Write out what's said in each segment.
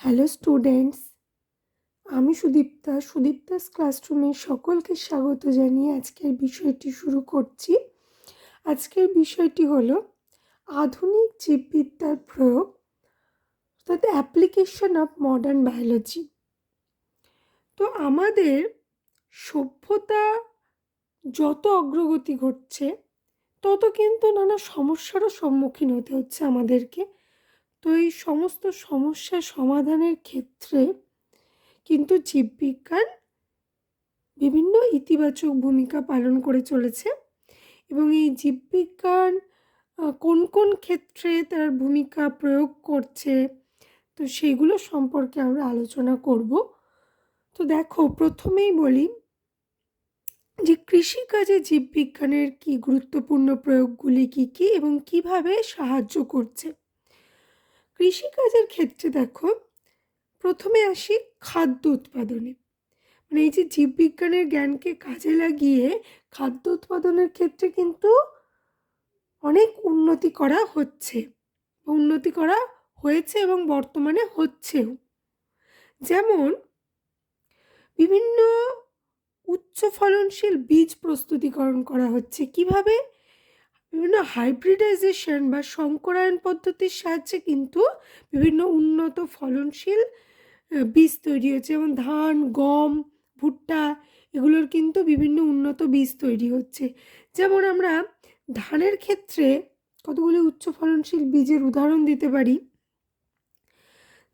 Hello students আমি সুদীপ্তা, সুদীপ্তাস ক্লাসরুমে সকলকে স্বাগত জানিয়ে আজকের বিষয়টি শুরু করছি। আজকের বিষয়টি হলো আধুনিক জীববিদ্যার প্রয়োগ, অর্থাৎ অ্যাপ্লিকেশন অফ মডার্ন বায়োলজি তো আমাদের সভ্যতা যত অগ্রগতি ঘটছে, তত কিন্তু নানা সমস্যারও সম্মুখীন হতে হচ্ছে আমাদেরকে। তো এই সমস্ত সমস্যা সমাধানের ক্ষেত্রে কিন্তু জীববিজ্ঞান বিভিন্ন ইতিবাচক ভূমিকা পালন করে চলেছে এবং এই জীববিজ্ঞান কোন কোন ক্ষেত্রে তার ভূমিকা প্রয়োগ করছে, তো সেগুলো সম্পর্কে আমরা আলোচনা করব। তো দেখো, প্রথমেই বলি যে কৃষিকাজে জীববিজ্ঞানের কি গুরুত্বপূর্ণ প্রয়োগগুলি কী কী এবং কীভাবে সাহায্য করছে। কৃষিকাজের ক্ষেত্রে দেখো, প্রথমে আসি খাদ্য উৎপাদনে। মানে এই যে জীববিজ্ঞানের জ্ঞানকে কাজে লাগিয়ে খাদ্য উৎপাদনের ক্ষেত্রে কিন্তু অনেক উন্নতি করা হচ্ছে উন্নতি করা হয়েছে এবং বর্তমানে হচ্ছেও। যেমন, বিভিন্ন উচ্চ ফলনশীল বীজ প্রস্তুতিকরণ করা হচ্ছে। কীভাবে? বিভিন্ন হাইব্রিডাইজেশন বা সংকরায়ন পদ্ধতির সাহায্যে কিন্তু বিভিন্ন উন্নত ফলনশীল বীজ তৈরি হচ্ছে যেমন ধান, গম, ভুট্টা, এগুলোর কিন্তু বিভিন্ন উন্নত বীজ তৈরি হচ্ছে। যেমন আমরা ধানের ক্ষেত্রে কতগুলি উচ্চ ফলনশীল বীজের উদাহরণ দিতে পারি?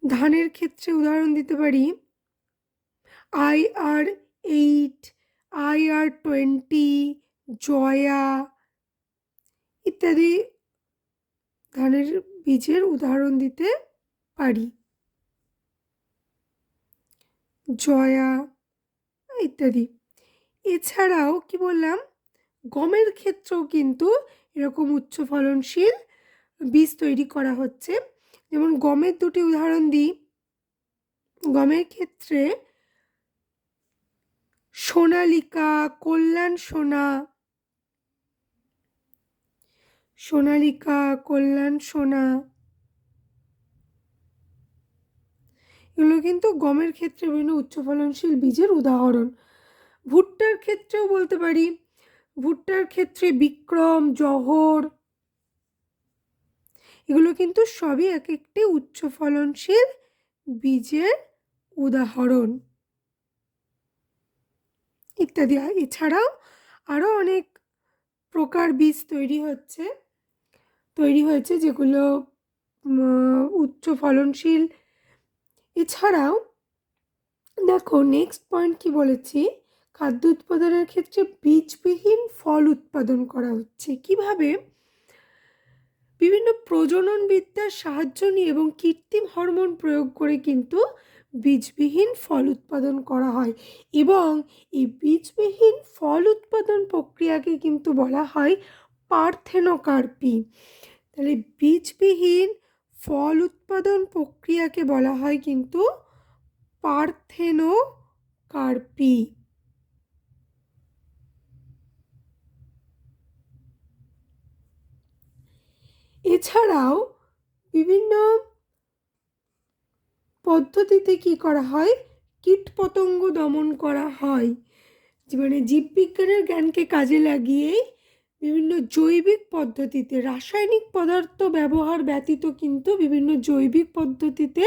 ধানের ক্ষেত্রে উদাহরণ দিতে পারি I R eight I R twenty Jaya ইত্যাদি ধানের বীজের উদাহরণ দিতে পারি। জয়া ইত্যাদি। এছাড়াও কি বললাম? গমের ক্ষেত্রেও কিন্তু এরকম উচ্চ ফলনশীল বীজ তৈরি করা হচ্ছে। যেমন গমের দুটি উদাহরণ দিই। গমের ক্ষেত্রে সোনালিকা, কল্যাণ সোনা সোনালিকা, কল্যাণ, সোনা। এগুলো কিন্তু গমের ক্ষেত্রে বিভিন্ন উচ্চ ফলনশীল বীজের উদাহরণ। ভুট্টার ক্ষেত্রেও বলতে পারি। ভুট্টার ক্ষেত্রে বিক্রম, জহর, এগুলো কিন্তু সবই এক একটি উচ্চ ফলনশীল বীজের উদাহরণ। ইত্যাদি। এছাড়াও আরও অনেক প্রকার বীজ তৈরি হচ্ছে। তৈরি হয়েছে যেগুলো উচ্চ ফলনশীল। এছাড়াও, দেখো নেক্সট পয়েন্ট কি বলেছি? খাদ্য উৎপাদনের ক্ষেত্রে বীজবিহীন ফল উৎপাদন করা হচ্ছে। কীভাবে? বিভিন্ন প্রজননবিদ্যার সাহায্য নিয়ে এবং কৃত্রিম হরমোন প্রয়োগ করে কিন্তু বীজবিহীন ফল উৎপাদন করা হয় এবং এই বীজবিহীন ফল উৎপাদন প্রক্রিয়াকে কিন্তু বলা হয় পার্থেনোকার্পি। তাহলে বীজবিহীন ফল উৎপাদন প্রক্রিয়াকে বলা হয় কিন্তু পার্থেনোকার্পি। এছাড়াও বিভিন্ন পদ্ধতিতে কি করা হয়? কীটপতঙ্গ দমন করা হয়। মানে জীববিজ্ঞানের জ্ঞানকে কাজে লাগিয়েই বিভিন্ন জৈবিক পদ্ধতিতে, রাসায়নিক পদার্থ ব্যবহার ব্যতীত কিন্তু বিভিন্ন জৈবিক পদ্ধতিতে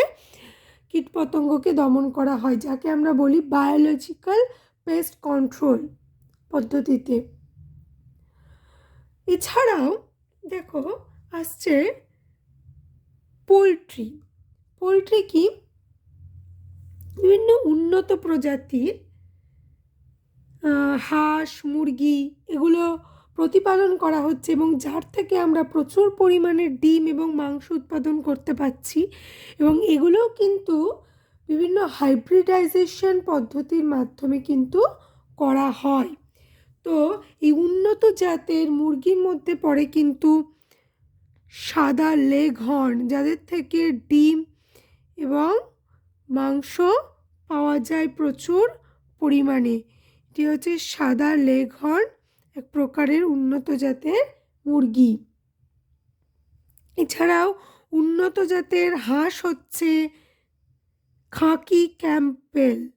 কীটপতঙ্গকে দমন করা হয়, যাকে আমরা বলি বায়োলজিক্যাল পেস্ট কন্ট্রোল পদ্ধতিতে। এছাড়াও দেখো, আসছে পোলট্রি পোলট্রি কি? বিভিন্ন উন্নত প্রজাতির হাঁস, মুরগি, এগুলো প্রতিপালন করা হচ্ছে এবং যার থেকে আমরা প্রচুর পরিমাণে ডিম এবং মাংস উৎপাদন করতে পারছি এবং এগুলোও কিন্তু বিভিন্ন হাইব্রিডাইজেশন পদ্ধতির মাধ্যমে কিন্তু করা হয়। তো এই উন্নত জাতের মুরগির মধ্যে পড়ে কিন্তু সাদা লেগ হর্ন যাদের থেকে ডিম এবং মাংস পাওয়া যায় প্রচুর পরিমাণে। এটি হচ্ছে সাদা লেগ হর্ন এক প্রকারের উন্নত জাতের মুরগি। এছাড়াও উন্নত জাতের হাঁস হচ্ছে খাকি ক্যাম্পবেল।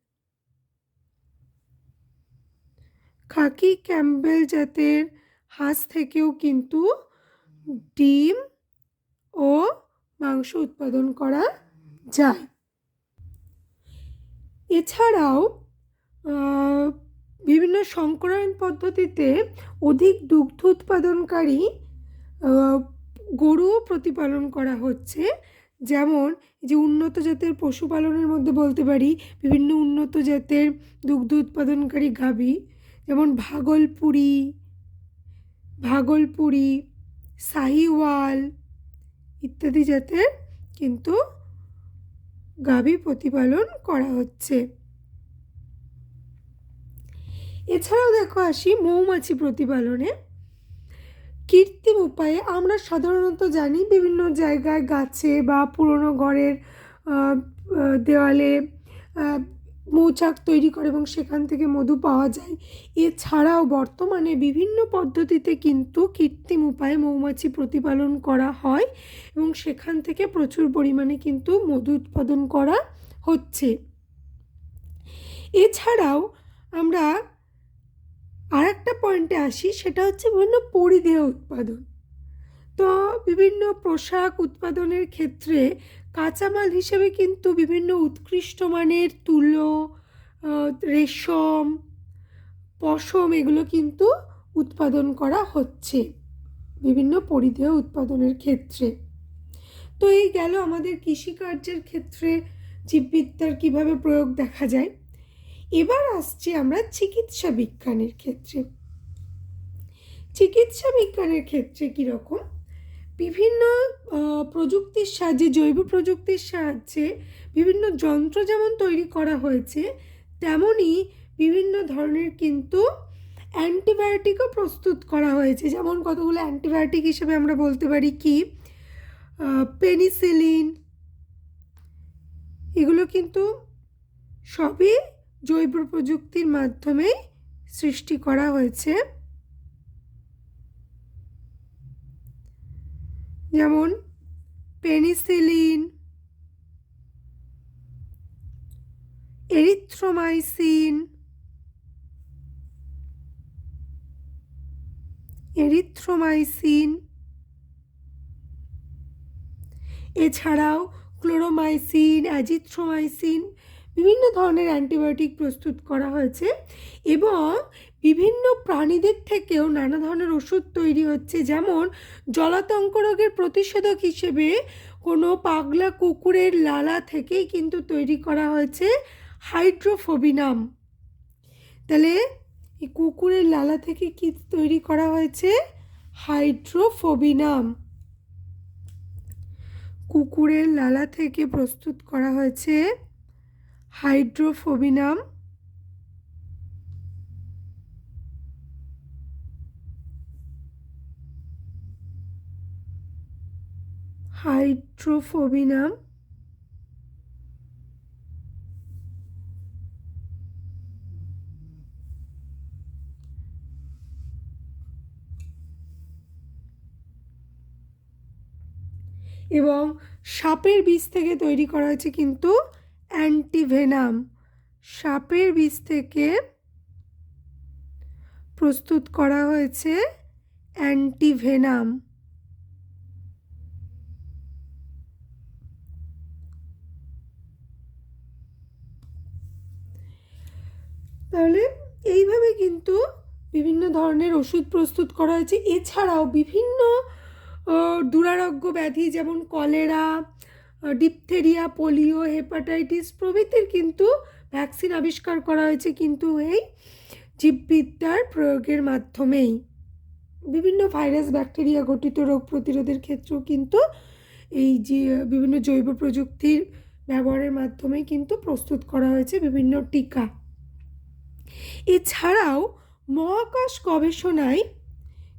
খাকি ক্যাম্পবেল জাতের হাঁস থেকেও কিন্তু ডিম ও মাংস উৎপাদন করা যায়। এছাড়াও বিভিন্ন সংকরায়ন পদ্ধতিতে অধিক দুগ্ধ উৎপাদনকারী গরুও প্রতিপালন করা হচ্ছে। যেমন যে উন্নত জাতের পশুপালনের মধ্যে বলতে পারি, বিভিন্ন উন্নত জাতের দুগ্ধ উৎপাদনকারী গাভী, যেমন ভাগলপুরি ভাগলপুরি, সাহিওয়াল ইত্যাদি জাতের কিন্তু গাভী প্রতিপালন করা হচ্ছে। এছাড়াও দেখো আসি মৌমাছি প্রতিপালনে। কৃত্রিম উপায়ে আমরা সাধারণত জানি বিভিন্ন জায়গায় গাছে বা পুরনো ঘরের দেওয়ালে মৌচাক তৈরি করে এবং সেখান থেকে মধু পাওয়া যায়। এছাড়াও বর্তমানে বিভিন্ন পদ্ধতিতে কিন্তু কৃত্রিম উপায়ে মৌমাছি প্রতিপালন করা হয় এবং সেখান থেকে প্রচুর পরিমাণে কিন্তু মধু উৎপাদন করা হচ্ছে। এছাড়াও আমরা আর একটা পয়েন্টে আসি, সেটা হচ্ছে বিভিন্ন পরিধেয় উৎপাদন। তো বিভিন্ন পোশাক উৎপাদনের ক্ষেত্রে কাঁচামাল হিসেবে কিন্তু বিভিন্ন উৎকৃষ্ট মানের তুলো রেশম, পশম এগুলো কিন্তু উৎপাদন করা হচ্ছে বিভিন্ন পরিধেয় উৎপাদনের ক্ষেত্রে। তো এই গেল আমাদের কৃষিকার্যের ক্ষেত্রে জীববিদ্যার কীভাবে প্রয়োগ দেখা যায়। এবার আসছি আমরা চিকিৎসা বিজ্ঞানের ক্ষেত্রে। চিকিৎসা বিজ্ঞানের ক্ষেত্রে কীরকম বিভিন্ন প্রযুক্তির সাহায্যে, জৈব প্রযুক্তির সাহায্যে বিভিন্ন যন্ত্র যেমন তৈরি করা হয়েছে তেমনই বিভিন্ন ধরনের কিন্তু অ্যান্টিবায়োটিকও প্রস্তুত করা হয়েছে। যেমন কতগুলো অ্যান্টিবায়োটিক হিসেবে আমরা বলতে পারি কি? পেনিসিলিন। এগুলো কিন্তু সবই জৈব প্রযুক্তির মাধ্যমেই সৃষ্টি করা হয়েছে। যেমন পেনিসিলিন এরিথ্রোমাইসিন এরিথ্রোমাইসিন। এছাড়াও ক্লোরোমাইসিন অ্যাজিথ্রোমাইসিন বিভিন্ন ধরনের অ্যান্টিবায়োটিক প্রস্তুত করা হয়েছে এবং বিভিন্ন প্রাণীদের থেকেও নানা ধরনের ওষুধ তৈরি হচ্ছে। যেমন জলাতঙ্ক রোগের প্রতিষেধক হিসেবে কোনো পাগলা কুকুরের লালা থেকেই কিন্তু তৈরি করা হয়েছে হাইড্রোফোবিনাম। তাহলে এই কুকুরের লালা থেকে কি তৈরি করা হয়েছে? হাইড্রোফোবিনাম। কুকুরের লালা থেকে প্রস্তুত করা হয়েছে হাইড্রোফোবিনাম? হাইড্রোফোবিনাম? এবং সাপের বীজ থেকে তৈরি করা হয়েছে কিন্তু অ্যান্টিভেনাম। সাপের বীজ থেকে প্রস্তুত করা হয়েছে অ্যান্টিভেনাম। তাহলে এইভাবে কিন্তু বিভিন্ন ধরনের ওষুধ প্রস্তুত করা হয়েছে। এছাড়াও বিভিন্ন দুরারোগ্য ব্যাধি যেমন কলেরা ডিপথেরিয়া পোলিও হেপাটাইটিস প্রভৃতির কিন্তু ভ্যাকসিন আবিষ্কার করা হয়েছে কিন্তু এই জীববিদ্যার প্রয়োগের মাধ্যমেই। বিভিন্ন ভাইরাস ব্যাকটেরিয়া ঘটিত রোগ প্রতিরোধের ক্ষেত্রেও কিন্তু এই যে, বিভিন্ন জৈব প্রযুক্তির ব্যবহারের মাধ্যমে কিন্তু প্রস্তুত করা হয়েছে বিভিন্ন টিকা। এছাড়াও মহাকাশ গবেষণায়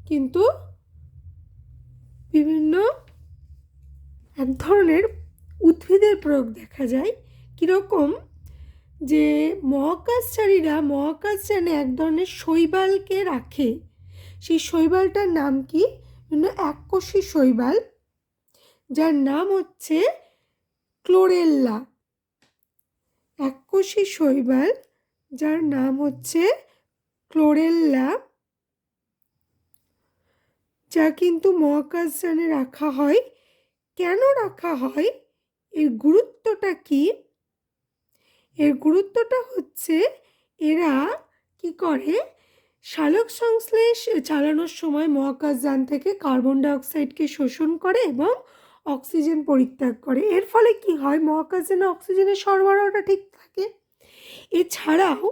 কিন্তু বিভিন্ন এক ধরনের উদ্ভিদের প্রয়োগ দেখা যায় কীরকম? যে মহাকাশচারীরা মহাকাশযানে এক ধরনের শৈবালকে রাখে। সেই শৈবালটার নাম কি? এককোষী শৈবাল, যার নাম হচ্ছে ক্লোরেল্লা। এককোষী শৈবাল, যার নাম হচ্ছে ক্লোরেল্লা, যা কিন্তু মহাকাশযানে রাখা হয়। কেন রাখা হয়? এর গুরুত্বটা কি? এর গুরুত্বটা হচ্ছে এরা কি করে? সালোক সংশ্লেষ চালানোর সময় মহাকাশযান থেকে কার্বন ডাইঅক্সাইডকে শোষণ করে এবং অক্সিজেন পরিত্যাগ করে। এর ফলে কি হয়? মহাকাশযানে অক্সিজেনের সরবরাহটা ঠিক থাকে। এছাড়াও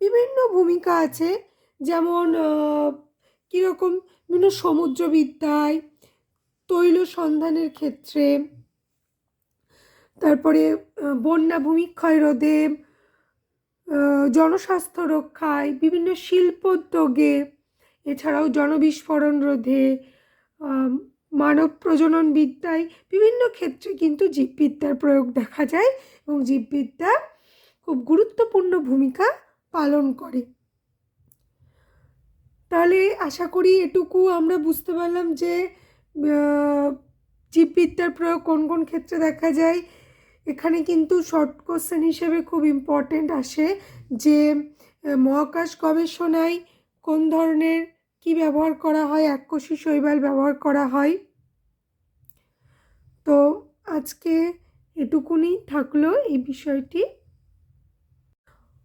বিভিন্ন ভূমিকা আছে। যেমন কীরকম? বিভিন্ন সমুদ্রবিদ্যায়, তৈল সন্ধানের ক্ষেত্রে তারপরে বন্যা, ভূমিক্ষয় রোধে জনস্বাস্থ্য রক্ষায়, বিভিন্ন শিল্পোদ্যোগে এছাড়াও জনবিস্ফোরণ রোধে মানব প্রজনন বিদ্যায় বিভিন্ন ক্ষেত্রে কিন্তু জীববিদ্যার প্রয়োগ দেখা যায় এবং জীববিদ্যা খুব গুরুত্বপূর্ণ ভূমিকা পালন করে। তাহলে আশা করি এটুকু আমরা বুঝতে পারলাম যে জীববিদ্যার প্রয়োগ কোন কোন ক্ষেত্রে দেখা যায় এখানে কিন্তু শর্ট কোশ্চেন হিসেবে খুব ইম্পর্টেন্ট আসে যে মহাকাশ গবেষণায় কোন ধরনের কি ব্যবহার করা হয়? এককোষী শৈবাল ব্যবহার করা হয়। তো আজকে এটুকুনি থাকল এই বিষয়টি।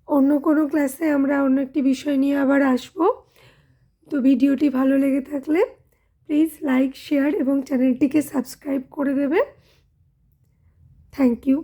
অন্য কোনো ক্লাসে আমরা অন্য একটি বিষয় নিয়ে আবার আসব। তো ভিডিওটি ভালো লেগে থাকলে প্লিজ লাইক শেয়ার এবং চ্যানেলটিকে সাবস্ক্রাইব করে দেবে। Thank you